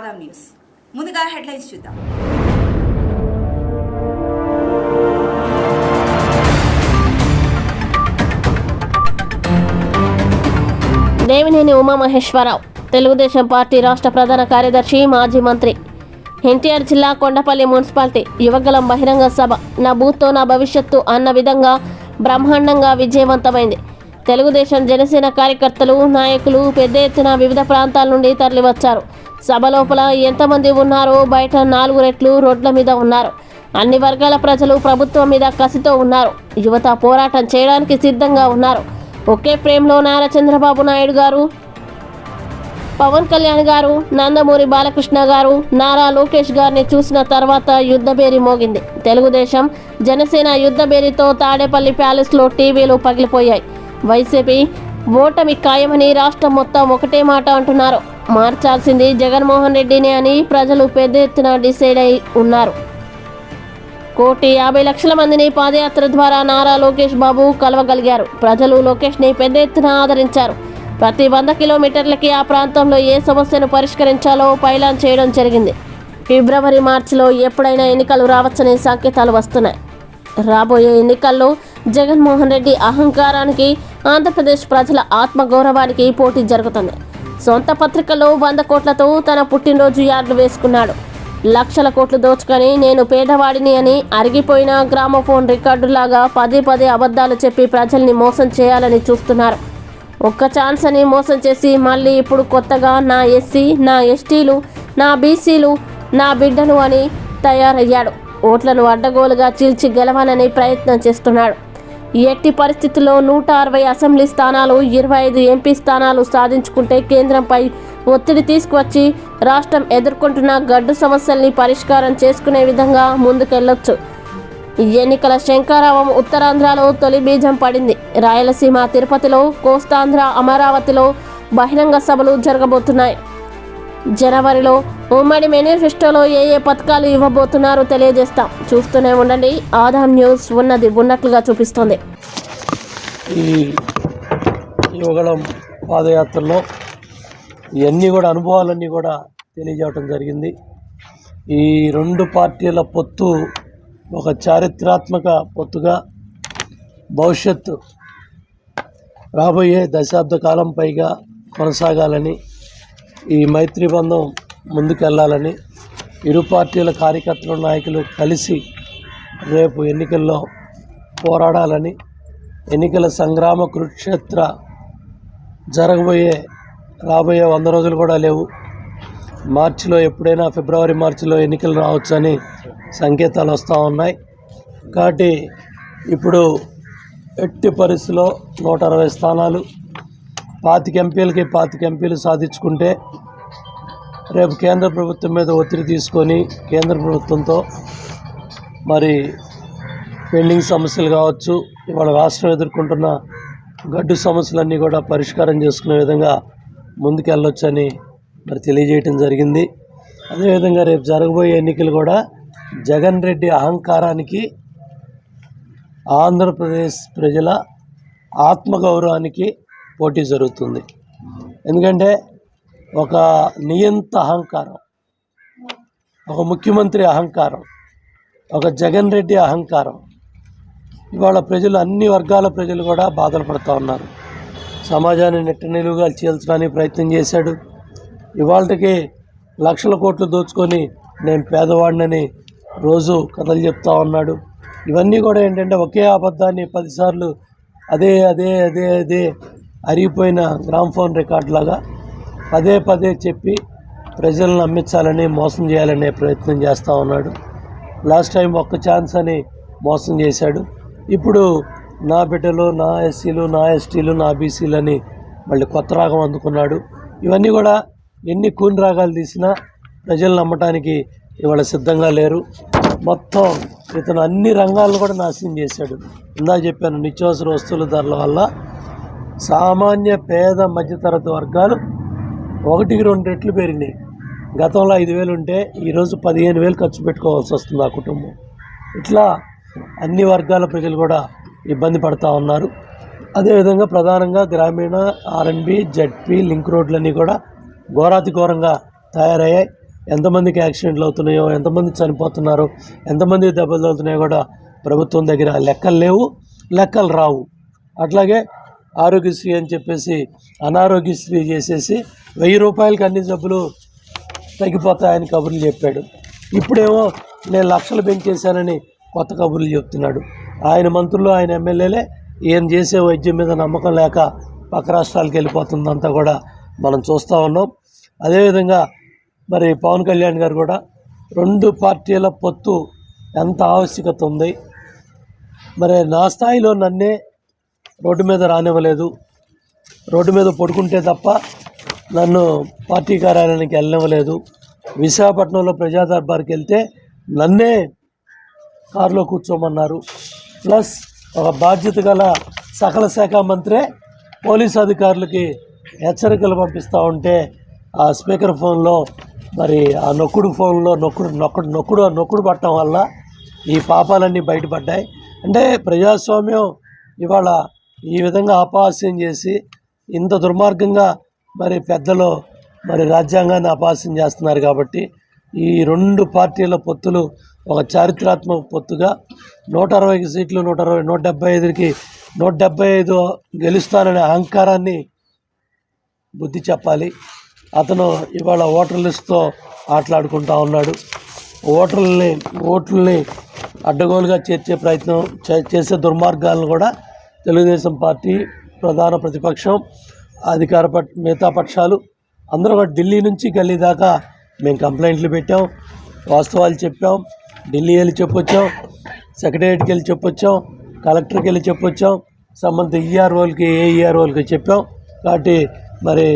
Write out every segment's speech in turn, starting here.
Adam news. ముందుగా headlines చూద్దాం. Devineni Umamaheswararao Telugu Desam party రాష్ట్ర ప్రధాన కార్యదర్శి మాజీ మంత్రి. ఎన్టీఆర్ జిల్లా కొండపల్లి మున్సిపాలిటీ యువగలం బహిరంగ సభ. నా బూత్తో నా భవిష్యత్తు అన్న విధంగా బ్రహ్మాండంగా విజయవంతమైంది. తెలుగుదేశం జనసేన కార్యకర్తలు నాయకులు పెద్ద ఎత్తున వివిధ ప్రాంతాల నుండి తరలివచ్చారు. సభ లోపల ఎంతమంది ఉన్నారో బయట నాలుగు రెట్లు రోడ్ల మీద ఉన్నారు. అన్ని వర్గాల ప్రజలు ప్రభుత్వం మీద కసితో ఉన్నారు. యువత పోరాటం చేయడానికి సిద్ధంగా ఉన్నారు. ఒకే ప్రేమలో నారా చంద్రబాబు నాయుడు గారు పవన్ కళ్యాణ్ గారు నందమూరి బాలకృష్ణ గారు నారా లోకేష్ గారిని చూసిన తర్వాత యుద్ధబేరి మోగింది. తెలుగుదేశం జనసేన యుద్ధబేరితో తాడేపల్లి ప్యాలెస్లో టీవీలు పగిలిపోయాయి. వైసీపీ ఓటమి ఖాయమని రాష్ట్రం మొత్తం ఒకటే మాట అంటున్నారు. మార్చాల్సింది జగన్మోహన్ రెడ్డిని అని ప్రజలు పెద్ద ఎత్తున డిసైడ్ అయి ఉన్నారు. కోటి యాభై లక్షల మందిని పాదయాత్ర ద్వారా నారా లోకేష్ బాబు కలవగలిగారు. ప్రజలు లోకేష్ని పెద్ద ఎత్తున ఆదరించారు. ప్రతి వంద కిలోమీటర్లకి ఆ ప్రాంతంలో ఏ సమస్యను పరిష్కరించాలో పైలాన్ చేయడం జరిగింది. ఫిబ్రవరి మార్చిలో ఎప్పుడైనా ఎన్నికలు రావచ్చనే సంకేతాలు వస్తున్నాయి. రాబోయే ఎన్నికల్లో జగన్మోహన్ రెడ్డి అహంకారానికి ఆంధ్రప్రదేశ్ ప్రజల ఆత్మగౌరవానికి పోటీ జరుగుతుంది. సొంత పత్రికలో వంద కోట్లతో తన పుట్టినరోజు యార్డు వేసుకున్నాడు. లక్షల కోట్లు దోచుకొని నేను పేదవాడిని అని అరిగిపోయిన గ్రామఫోన్ రికార్డులాగా పదే పదే అబద్ధాలు చెప్పి ప్రజల్ని మోసం చేయాలని చూస్తున్నారు. ఒక్క ఛాన్స్ అని మోసం చేసి మళ్ళీ ఇప్పుడు కొత్తగా నా ఎస్సీ నా ఎస్టీలు నా బీసీలు నా బిడ్డను అని తయారయ్యాడు. ఓట్లను అడ్డగోలుగా చీల్చి గెలవాలని ప్రయత్నం చేస్తున్నాడు. ఎట్టి పరిస్థితుల్లో నూట అరవై అసెంబ్లీ స్థానాలు ఇరవై ఐదు ఎంపీ స్థానాలు సాధించుకుంటే కేంద్రంపై ఒత్తిడి తీసుకువచ్చి రాష్ట్రం ఎదుర్కొంటున్న గడ్డు సమస్యల్ని పరిష్కారం చేసుకునే విధంగా ముందుకెళ్ళొచ్చు. ఈ ఎన్నికల శంకారావం ఉత్తరాంధ్రలో తొలి బీజం పడింది. రాయలసీమ తిరుపతిలో కోస్తాంధ్ర అమరావతిలో బహిరంగ సభలు జరగబోతున్నాయి. జనవరిలో ఉమ్మడి మేనిఫెస్టోలో ఏ ఏ పథకాలు ఇవ్వబోతున్నారో తెలియజేస్తాం. చూస్తూనే ఉండండి. ఆదాం న్యూస్ ఉన్నది ఉన్నట్లుగా చూపిస్తుంది. ఈ యువగళం పాదయాత్రలో ఇవన్నీ కూడా అనుభవాలన్నీ కూడా తెలియజేయటం జరిగింది. ఈ రెండు పార్టీల పొత్తు ఒక చారిత్రాత్మక పొత్తుగా భవిష్యత్తు రాబోయే దశాబ్ద కాలం పైగా కొనసాగాలని ఈ మైత్రి బంధం ముందుకెళ్ళాలని ఇరు పార్టీల కార్యకర్తలు నాయకులు కలిసి రేపు ఎన్నికల్లో పోరాడాలని ఎన్నికల సంగ్రామ కురుక్షేత్ర జరగబోయే రాబోయే వంద రోజులు కూడా లేవు. మార్చిలో ఎప్పుడైనా ఫిబ్రవరి మార్చిలో ఎన్నికలు రావచ్చని సంకేతాలు వస్తూ ఉన్నాయి. కాబట్టి ఇప్పుడు ఎట్టి పరిస్థితిలో నూట అరవై స్థానాలు పాతిక ఎంపీలకి పాతిక ఎంపీలు సాధించుకుంటే రేపు కేంద్ర ప్రభుత్వం మీద ఒత్తిడి తీసుకొని కేంద్ర ప్రభుత్వంతో మరి పెండింగ్ సమస్యలు కావచ్చు ఇవాళ రాష్ట్రం ఎదుర్కొంటున్న గడ్డు సమస్యలన్నీ కూడా పరిష్కారం చేసుకునే విధంగా ముందుకెళ్ళొచ్చని మరి తెలియజేయటం జరిగింది. అదేవిధంగా రేపు జరగబోయే ఎన్నికలు కూడా జగన్ రెడ్డి అహంకారానికి ఆంధ్రప్రదేశ్ ప్రజల ఆత్మగౌరవానికి పోటీ జరుగుతుంది. ఎందుకంటే ఒక నియంత అహంకారం ఒక ముఖ్యమంత్రి అహంకారం ఒక జగన్ రెడ్డి అహంకారం ఇవాళ ప్రజలు అన్ని వర్గాల ప్రజలు కూడా బాధలు పడుతూ ఉన్నారు. సమాజాన్ని నెట్ట నిలువుగా చీల్చడానికి ప్రయత్నం చేశాడు. ఇవాళకి లక్షల కోట్లు దోచుకొని నేను పేదవాడినని రోజు కథలు చెప్తా ఉన్నాడు. ఇవన్నీ కూడా ఏంటంటే ఒకే అబద్ధాన్ని పదిసార్లు అదే అదే అదే అదే అరిగిపోయిన గ్రామ్ఫోన్ రికార్డ్ లాగా పదే పదే చెప్పి ప్రజలను నమ్మించాలని మోసం చేయాలనే ప్రయత్నం చేస్తూ ఉన్నాడు. లాస్ట్ టైం ఒక్క ఛాన్స్ అని మోసం చేశాడు. ఇప్పుడు నా బిడ్డలు నా ఎస్సీలు నా ఎస్టీలు నా బీసీలు అని మళ్ళీ కొత్త రాగం అందుకున్నాడు. ఇవన్నీ కూడా ఎన్ని కూని రాగాలు తీసినా ప్రజలు నమ్మటానికి ఇవాళ సిద్ధంగా లేరు. మొత్తం ఇతను అన్ని రంగాలను కూడా నాశనం చేశాడు. ఇందా చెప్పాను నిత్యావసర వస్తువుల ధరల వల్ల సామాన్య పేద మధ్యతరగతి వర్గాలు ఒకటికి రెండు రెట్లు పెరిగినాయి. గతంలో ఐదు వేలు ఉంటే ఈరోజు పదిహేను వేలు ఖర్చు పెట్టుకోవాల్సి వస్తుంది ఆ కుటుంబం. ఇట్లా అన్ని వర్గాల ప్రజలు కూడా ఇబ్బంది పడుతూ ఉన్నారు. అదేవిధంగా ప్రధానంగా గ్రామీణ ఆర్ఎన్బి జడ్పీ లింక్ రోడ్లన్నీ కూడా ఘోరాతి ఘోరంగా తయారయ్యాయి. ఎంతమందికి యాక్సిడెంట్లు అవుతున్నాయో ఎంతమంది చనిపోతున్నారో ఎంతమంది దెబ్బలు తగులుతున్నాయో కూడా ప్రభుత్వం దగ్గర లెక్కలు లేవు లెక్కలు రావు. అట్లాగే ఆరోగ్యశ్రీ అని చెప్పేసి అనారోగ్యశ్రీ చేసేసి వెయ్యి రూపాయలకి అన్ని జబ్బులు తగ్గిపోతాయని కబుర్లు చెప్పాడు. ఇప్పుడేమో నేను లక్షలు పెంచేశానని కొత్త కబుర్లు చెప్తున్నాడు. ఆయన మంత్రులు ఆయన ఎమ్మెల్యేలే ఈయన చేసే వైద్యం మీద నమ్మకం లేక పక్క రాష్ట్రాలకు వెళ్ళిపోతుందంతా కూడా మనం చూస్తూ ఉన్నాం. అదేవిధంగా మరి పవన్ కళ్యాణ్ గారు కూడా రెండు పార్టీల పొత్తు ఎంత ఆవశ్యకత ఉంది? మరి నా స్థాయిలో నన్నే రోడ్డు మీద రానివ్వలేదు. రోడ్డు మీద పడుకుంటే తప్ప నన్ను పార్టీ కార్యాలయానికి వెళ్ళనివ్వలేదు. విశాఖపట్నంలో ప్రజా దర్బార్కి వెళ్తే నన్నే కారులో కూర్చోమన్నారు. ప్లస్ ఒక బాధ్యత గల సకల శాఖ మంత్రే పోలీస్ అధికారులకి హెచ్చరికలు పంపిస్తూ ఉంటే ఆ స్పీకర్ ఫోన్లో మరి ఆ నొక్కుడు ఫోన్లో నొక్కుడు నొక్కుడు నొక్కుడు నొక్కుడు పట్టడం వల్ల ఈ పాపాలన్నీ బయటపడ్డాయి. అంటే ప్రజాస్వామ్యం ఇవాళ ఈ విధంగా అపహాస్యం చేసి ఇంత దుర్మార్గంగా మరి పెద్దలు మరి రాజ్యాంగాన్ని అపహాస్యం చేస్తున్నారు కాబట్టి ఈ రెండు పార్టీల పొత్తులు ఒక చారిత్రాత్మక పొత్తుగా నూట అరవై సీట్లు నూట అరవై నూట డెబ్బై ఐదుకి నూట డెబ్బై ఐదు గెలుస్తాననే అహంకారాన్ని బుద్ధి చెప్పాలి. అతను ఇవాళ ఓటర్ లిస్ట్తో ఆటలాడుకుంటా ఉన్నాడు. ఓటర్లని ఓట్లని అడ్డగోలుగా చేర్చే ప్రయత్నం చే- చేసే దుర్మార్గాలను కూడా తెలుగుదేశం పార్టీ ప్రధాన ప్రతిపక్షం అధికార పక్ష మిగతా పక్షాలు. అందరూ కూడా ఢిల్లీ నుంచి గల్లీ దాకా మేము కంప్లైంట్లు పెట్టాం వాస్తవాలు చెప్పాం. ఢిల్లీ వెళ్ళి చెప్పొచ్చాం సెక్రటేరియట్కి వెళ్ళి చెప్పొచ్చాం కలెక్టర్కి వెళ్ళి చెప్పొచ్చాం సంబంధిత ఈఆర్ఓలకి ఏ ఈఆర్ఓలకి చెప్పాం. కాబట్టి మరి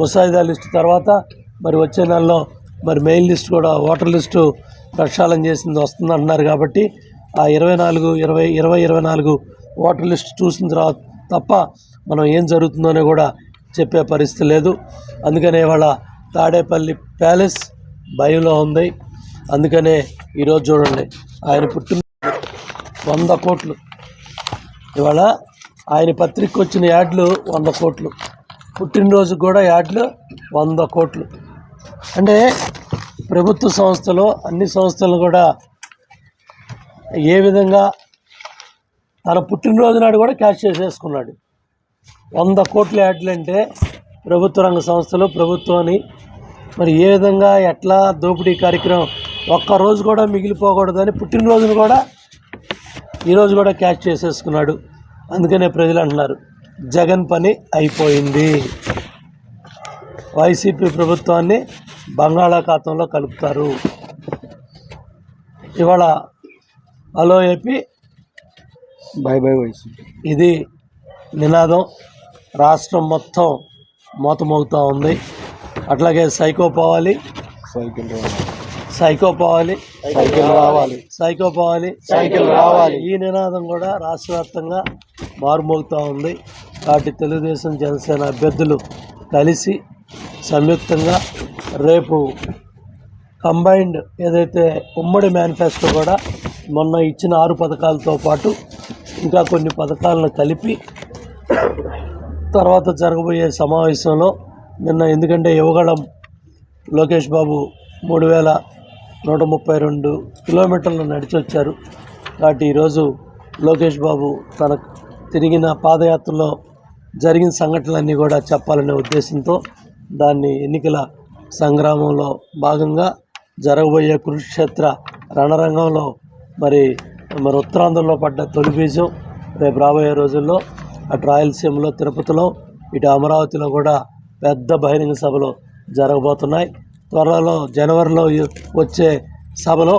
ముసాయిదా లిస్టు తర్వాత మరి వచ్చే నెలలో మరి మెయిన్ లిస్ట్ కూడా ఓటర్ లిస్టు ప్రక్షాళన చేసింది వస్తుంది అంటున్నారు కాబట్టి ఆ ఇరవై నాలుగు ఇరవై ఇరవై ఇరవై నాలుగు ఓటర్ లిస్ట్ చూసిన తర్వాత తప్ప మనం ఏం జరుగుతుందోనే కూడా చెప్పే పరిస్థితి లేదు. అందుకనే ఇవాళ తాడేపల్లి ప్యాలెస్ భయంలో ఉంది. అందుకనే ఈరోజు చూడండి ఆయన పుట్టిన వంద కోట్లు. ఇవాళ ఆయన పత్రికకు వచ్చిన యాడ్లు వంద కోట్లు. పుట్టినరోజు కూడా యాడ్లు వంద కోట్లు. అంటే ప్రభుత్వ సంస్థలు అన్ని సంస్థలు కూడా ఏ విధంగా తన పుట్టినరోజు నాడు కూడా క్యాష్ చేసేసుకున్నాడు. వంద కోట్ల యాడ్లు అంటే ప్రభుత్వ రంగ సంస్థలు ప్రభుత్వాన్ని మరి ఏ విధంగా ఎట్లా దోపిడీ కార్యక్రమం? ఒక్కరోజు కూడా మిగిలిపోకూడదని పుట్టినరోజును కూడా ఈరోజు కూడా క్యాష్ చేసేసుకున్నాడు. అందుకనే ప్రజలు అంటున్నారు జగన్ పని అయిపోయింది. వైసీపీ ప్రభుత్వాన్ని బంగాళాఖాతంలో కలుపుతారు. ఇవాళ అలో ఏపీ బై బై వయసు ఇది నినాదం. రాష్ట్రం మొత్తం మోతమోగుతూ ఉంది. అట్లాగే సైకో పోవాలి. సైకిల్ సైకో పోవాలి. సైకిల్ రావాలి. సైకో పోవాలి. సైకిల్ రావాలి. ఈ నినాదం కూడా రాష్ట్ర వ్యాప్తంగా మారుమోగుతూ ఉంది. కాబట్టి తెలుగుదేశం జనసేన అభ్యర్థులు కలిసి సంయుక్తంగా రేపు కంబైన్డ్ ఏదైతే ఉమ్మడి మేనిఫెస్టో కూడా మొన్న ఇచ్చిన ఆరు పథకాలతో పాటు ఇంకా కొన్ని పథకాలను కలిపి తర్వాత జరగబోయే సమావేశంలో నిన్న ఎందుకంటే యువగళం లోకేష్ బాబు మూడు వేల నూట ముప్పై రెండు కిలోమీటర్లు నడిచి వచ్చారు. కాబట్టి ఈరోజు లోకేష్ బాబు తన తిరిగిన పాదయాత్రలో జరిగిన సంఘటనలన్నీ కూడా చెప్పాలనే ఉద్దేశంతో దాన్ని ఎన్నికల సంగ్రామంలో భాగంగా జరగబోయే కురుక్షేత్ర రణరంగంలో మరి మరి ఉత్తరాంధ్రలో పడ్డ తొలి బీజం రేపు రాబోయే రోజుల్లో అటు రాయలసీమలో తిరుపతిలో ఇటు అమరావతిలో కూడా పెద్ద బహిరంగ సభలు జరగబోతున్నాయి. త్వరలో జనవరిలో వచ్చే సభలో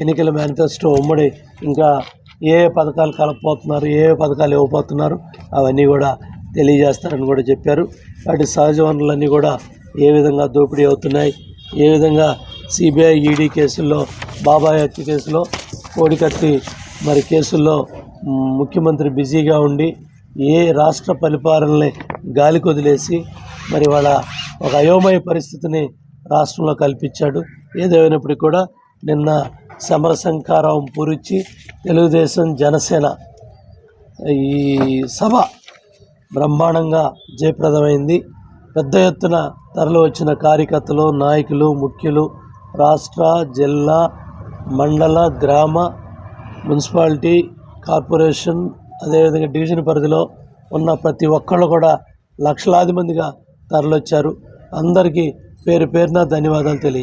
ఎన్నికల మేనిఫెస్టో ఉమ్మడి ఇంకా ఏ ఏ పథకాలు కలపబోతున్నారు ఏ ఏ పథకాలు ఇవ్వబోతున్నారు అవన్నీ కూడా తెలియజేస్తారని కూడా చెప్పారు. వాటి సహజ వనరులన్నీ కూడా ఏ విధంగా దోపిడీ అవుతున్నాయి ఏ విధంగా సిబిఐ ఈడీ కేసుల్లో బాబాయ్ హత్య కేసులో కోడికత్తి మరి కేసుల్లో ముఖ్యమంత్రి బిజీగా ఉండి ఏ రాష్ట్ర పరిపాలనని గాలికొదిలేసి మరి వాళ్ళ ఒక అయోమయ పరిస్థితిని రాష్ట్రంలో కల్పించాడు. ఏదేమైనప్పటికీ కూడా నిన్న సమరసంకారం పూరించి తెలుగుదేశం జనసేన ఈ సభ బ్రహ్మాండంగా జయప్రదమైంది. పెద్ద ఎత్తున తరలి వచ్చిన కార్యకర్తలు నాయకులు ముఖ్యులు రాష్ట్ర జిల్లా మండల గ్రామ మున్సిపాలిటీ కార్పొరేషన్ అదేవిధంగా డివిజన్ పరిధిలో ఉన్న ప్రతి ఒక్కళ్ళు కూడా లక్షలాది మందిగా తరలొచ్చారు అందరికీ పేరు పేరున ధన్యవాదాలు తెలియ